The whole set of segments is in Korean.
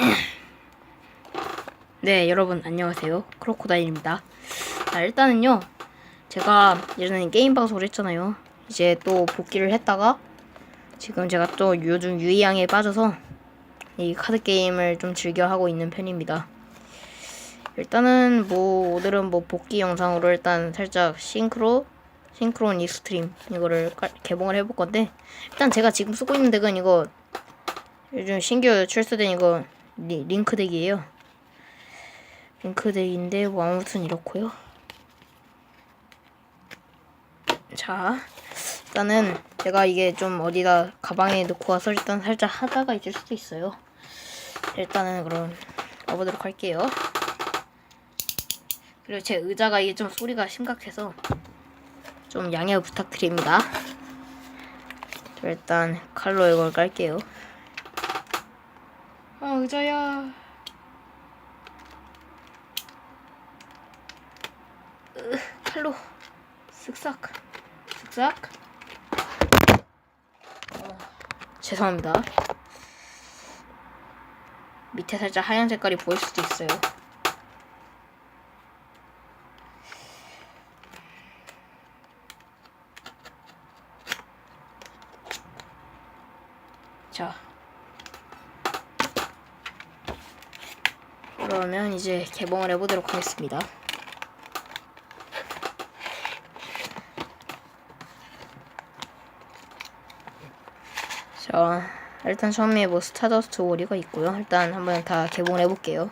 네, 여러분 안녕하세요. 크로코다일입니다. 자, 일단은요. 제가 예전에 게임 방송을 했잖아요. 이제 또 복귀를 했다가 지금 제가 또 요즘 유의양에 빠져서 이 카드 게임을 좀 즐겨 하고 있는 편입니다. 일단은 뭐 오늘은 뭐 복귀 영상으로 일단 살짝 싱크로 싱크론 익스트림 이거를 깔- 개봉을 해볼 건데 일단 제가 지금 쓰고 있는 덱은 이거 요즘 신규 출시된 이거 리, 링크 덱이에요. 링크 덱인데 뭐 아무튼 이렇고요. 자, 일단은 제가 이게 좀 어디다 가방에 넣고 와서 일단 살짝 하다가 있을 수도 있어요. 일단은 그럼 가보도록 할게요. 그리고 제 의자가 이게 좀 소리가 심각해서 좀 양해 부탁드립니다. 자, 일단 칼로 이걸 깔게요. 아 의자야. 으, 칼로 쓱싹 쓱싹. 어, 죄송합니다. 밑에 살짝 하얀 색깔이 보일 수도 있어요. 자. 그러면 이제 개봉을 해보도록 하겠습니다. 자, 일단 처음에 뭐 스타더스트 워리가 있고요. 일단 한번 다 개봉을 해볼게요.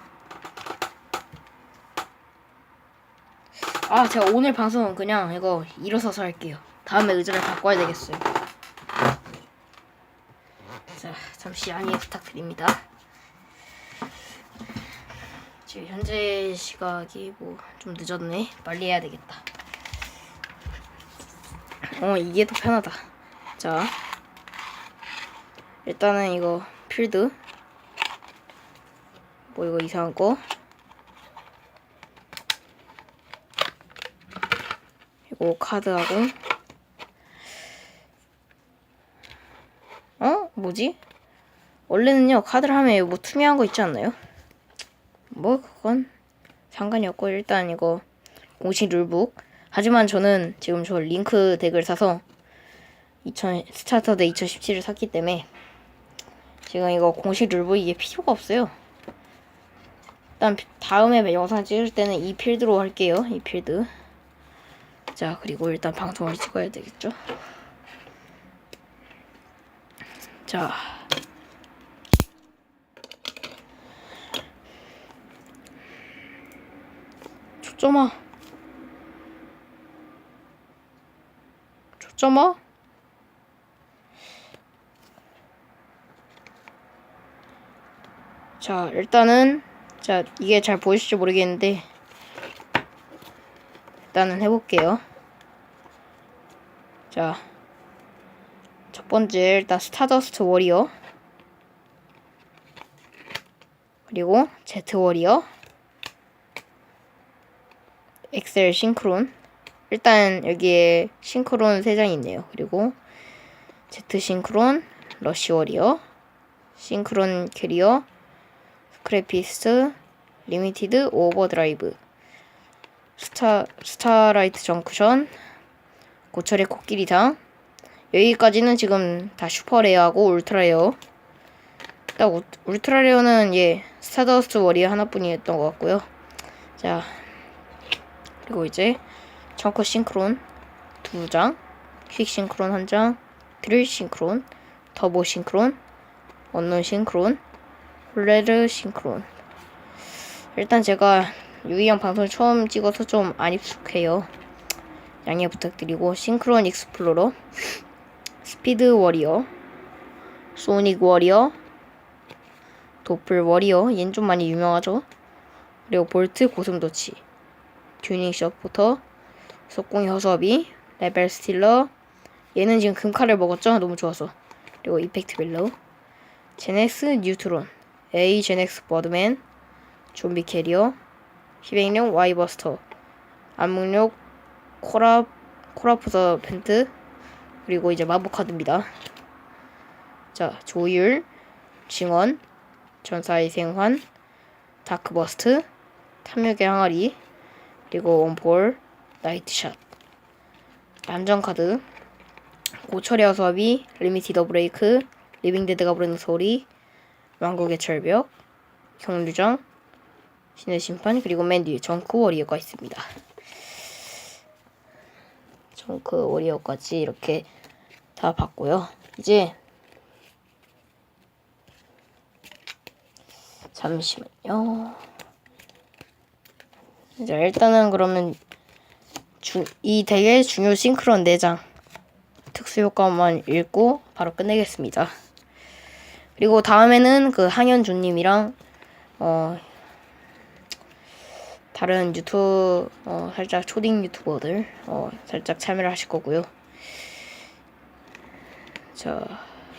아, 제가 오늘 방송은 그냥 이거 일어서서 할게요. 다음에 의자를 바꿔야 되겠어요. 자, 잠시 양해 부탁드립니다. 지금 현재 시각이 뭐 좀 늦었네. 빨리 해야 되겠다. 어, 이게 더 편하다. 자, 일단은 이거 필드. 뭐 이거 이상한 거. 이거 카드하고. 어? 뭐지? 원래는요 카드를 하면 뭐 투명한 거 있지 않나요? 뭐 그건 상관이 없고 일단 이거 공식 룰북. 하지만 저는 지금 저 링크 덱을 사서 2000 스타터드 2017을 샀기 때문에 지금 이거 공식 룰북 이게 필요가 없어요. 일단 다음에 영상 찍을 때는 이 필드로 할게요 이 필드. 자 그리고 일단 방송을 찍어야 되겠죠? 자 초점아. 초점아? 자 일단은 자 이게 잘 보이실지 모르겠는데 일단은 해볼게요. 자 첫 번째 일단 스타더스트 워리어. 그리고 제트 워리어 엑셀 싱크론. 일단 여기에 싱크론 3장이 있네요. 그리고 제트 싱크론 러시 워리어 싱크론 캐리어 스크래피스트 리미티드 오버드라이브 스타 스타라이트 정크션 고철의 코끼리당 여기까지는 지금 다 슈퍼레어하고 울트라레어. 딱 우- 울트라레어는 예 스타더스트 워리어 하나뿐이었던 것 같고요. 자 그리고 이제 청커 싱크론 두 장, 퀵 싱크론 한 장, 드릴 싱크론, 터보 싱크론, 언론 싱크론, 레드 싱크론. 일단 제가 유이형 방송을 처음 찍어서 좀 안 익숙해요. 양해 부탁드리고 싱크론 익스플로러, 스피드 워리어, 소닉 워리어, 도플 워리어, 얜 좀 많이 유명하죠. 그리고 볼트 고슴도치. 튜닝 셔포터, 속공이 허수아비, 레벨 스틸러, 얘는 지금 금칼을 먹었죠? 너무 좋아서. 그리고 이펙트 벨로우, 제넥스 뉴트론, A 제넥스 버드맨, 좀비 캐리어, 희백령 와이버스터, 암흑력 코라 코라프더 펜트, 그리고 이제 마법 카드입니다. 자, 조율, 징원, 전사의 생환, 다크버스트, 탐욕의 항아리, 그리고 원볼, 나이트샷, 안전 카드, 고철의 어수합이, 리미티더 브레이크, 리빙데드가 부르는 소리, 왕국의 철벽, 경류장, 신의 심판, 그리고 맨 뒤에 정크 워리어가 있습니다. 정크 워리어까지 이렇게 다 봤고요. 이제 잠시만요. 자, 일단은 그러면 주, 이 덱의 중요 싱크론 4장 특수 효과만 읽고 바로 끝내겠습니다. 그리고 다음에는 그 항현주님이랑 어 다른 유튜브 어 살짝 초딩 유튜버들 어 살짝 참여를 하실 거고요. 자